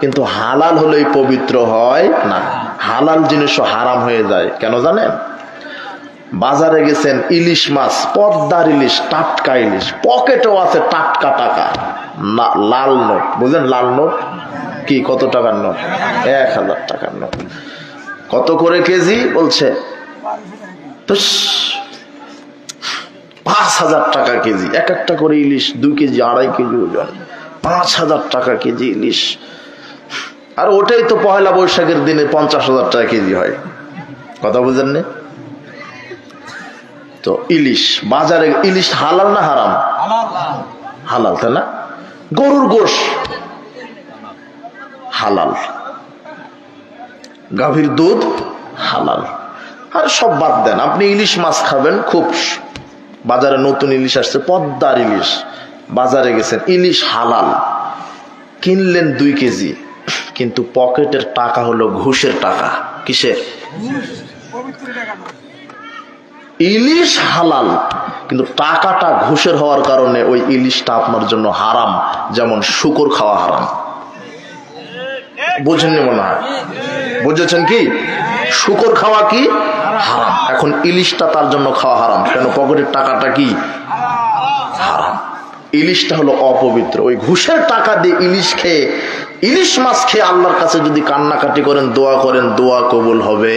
কিন্তু হালাল হলেই পবিত্র হয় না। হালাল জিনিসও হারাম হয়ে যায়। কেন জানেন? বাজারে গেছেন ইলিশ মাছ, পদ্মার ইলিশ, টাটকা ইলিশ। পকেটেও আছে টাটকা টাকা। না, লাল নোট। বুঝলেন লাল নোট? কি, কত টাকার নোট? এক হাজার টাকার নোট। কত করে কেজি? বলছে পাঁচ হাজার টাকা কেজি। এক একটা করে ইলিশ, দুই কেজি, আড়াই কেজি ওজন। পাঁচ হাজার টাকা কেজি ইলিশ। আর ওটাই তো পয়লা বৈশাখের দিনে পঞ্চাশ হাজার টাকা কেজি হয়। কথা বুঝেন না? তো ইলিশ বাজারে ইলিশ হালাল না হারাম? হালাল। তাই না? গরুর গোশ হালাল। গাভীর দুধ হালাল। আর সব বাদ দেন আপনি ইলিশ মাছ খাবেন খুব বাজারে নতুন ইলিশ আসছে পদ্মার ইলিশ। বাজারে গেছেন ইলিশ হালাল। কিনলেন দুই কেজি। কিন্তু পকেটের টাকা হলো ঘুষের টাকা। কিসের? ইলিশ হালাল, কিন্তু টাকাটা ঘুষের হওয়ার কারণে ওই ইলিশটা আপনার জন্য হারাম, যেমন শুকর খাওয়া হারাম। বুঝেননি মনে হয়? বুঝেছেন কি? শুকর খাওয়া কি? হারাম। এখন ইলিশটা তার জন্য খাওয়া হারাম, কেন পকেটের টাকাটা কি? হারাম। ইলিশটা হলো অপবিত্র ওই ঘুষের টাকা দিয়ে ইলিশ খেয়ে, ইলিশ মাছ খেয়ে আল্লাহর কাছে যদি কান্নাকাটি করেন, দোয়া করেন, দোয়া কবুল হবে।